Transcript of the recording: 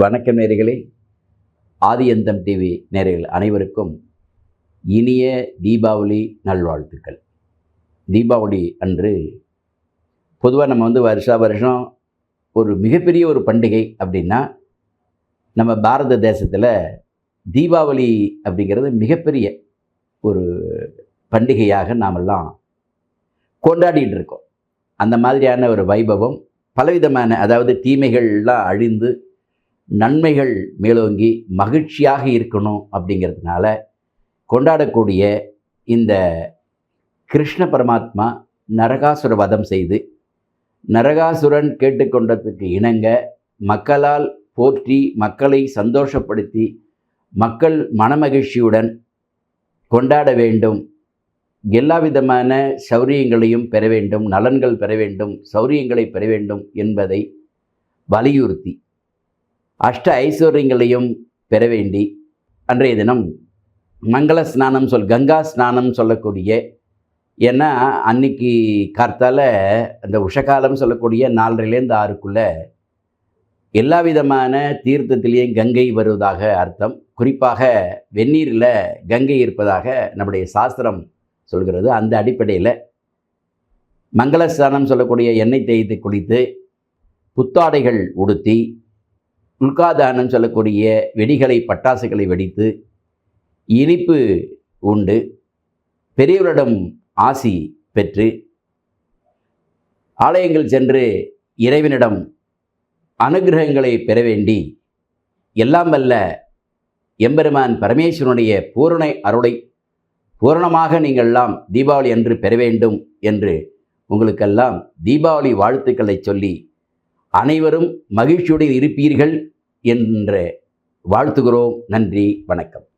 வணக்கம் நேர்களே. ஆதியந்தம் டிவி நேர்கள் அனைவருக்கும் இனிய தீபாவளி நல்வாழ்த்துக்கள். தீபாவளி அன்று பொதுவாக நம்ம வந்து வருஷா வருஷம் ஒரு மிகப்பெரிய ஒரு பண்டிகை அப்படின்னா நம்ம பாரத தேசத்தில் தீபாவளி அப்படிங்கிறது மிகப்பெரிய ஒரு பண்டிகையாக நாமெல்லாம் கொண்டாடிட்டு இருக்கோம். அந்த மாதிரியான ஒரு வைபவம் பலவிதமான அதாவது தீமைகள்லாம் அழிந்து நன்மைகள் மேலோங்கி மகிழ்ச்சியாக இருக்கணும் அப்படிங்கிறதுனால கொண்டாடக்கூடிய இந்த கிருஷ்ண பரமாத்மா நரகாசுர வதம் செய்து நரகாசுரன் கேட்டுக்கொண்டதுக்கு இணங்க மக்களால் போற்றி மக்களை சந்தோஷப்படுத்தி மக்கள் மனமகிழ்ச்சியுடன் கொண்டாட வேண்டும். எல்லா விதமான சௌரியங்களையும் பெற வேண்டும் நலன்கள் பெற வேண்டும் சௌரியங்களை பெற வேண்டும் என்பதை வலியுறுத்தி அஷ்ட ஐஸ்வர்யங்களையும் பெற வேண்டி அன்றைய தினம் மங்கள ஸ்நானம் சொல் கங்கா ஸ்நானம் சொல்லக்கூடிய ஏன்னா அன்னைக்கு கார்த்தால அந்த உஷகாலம் சொல்லக்கூடிய நாலரைலேருந்து ஆறுக்குள்ளே எல்லா விதமான தீர்த்தத்திலேயும் கங்கை வருவதாக அர்த்தம். குறிப்பாக வெந்நீரில் கங்கை இருப்பதாக நம்முடைய சாஸ்திரம் சொல்கிறது. அந்த அடிப்படையில் மங்களஸ்தானம் சொல்லக்கூடிய எண்ணெய் தேய்த்து குளித்து புத்தாடைகள் உடுத்தி உல்காதானம் சொல்லக்கூடிய வெடிகளை பட்டாசுகளை வெடித்து இனிப்பு உண்டு. பெரியவரிடம் ஆசி பெற்று ஆலயங்கள் சென்று இறைவனிடம் அனுகிரகங்களை பெற வேண்டி எல்லாம் வல்ல எம்பெருமான் பரமேஸ்வரனுடைய பூரண அருளை பூரணமாக நீங்கள்லாம் தீபாவளி அன்று பெற வேண்டும் என்று உங்களுக்கெல்லாம் தீபாவளி வாழ்த்துக்களை சொல்லி அனைவரும் மகிழ்ச்சியுடன் இருப்பீர்கள் என்று வாழ்த்துகிறோம். நன்றி வணக்கம்.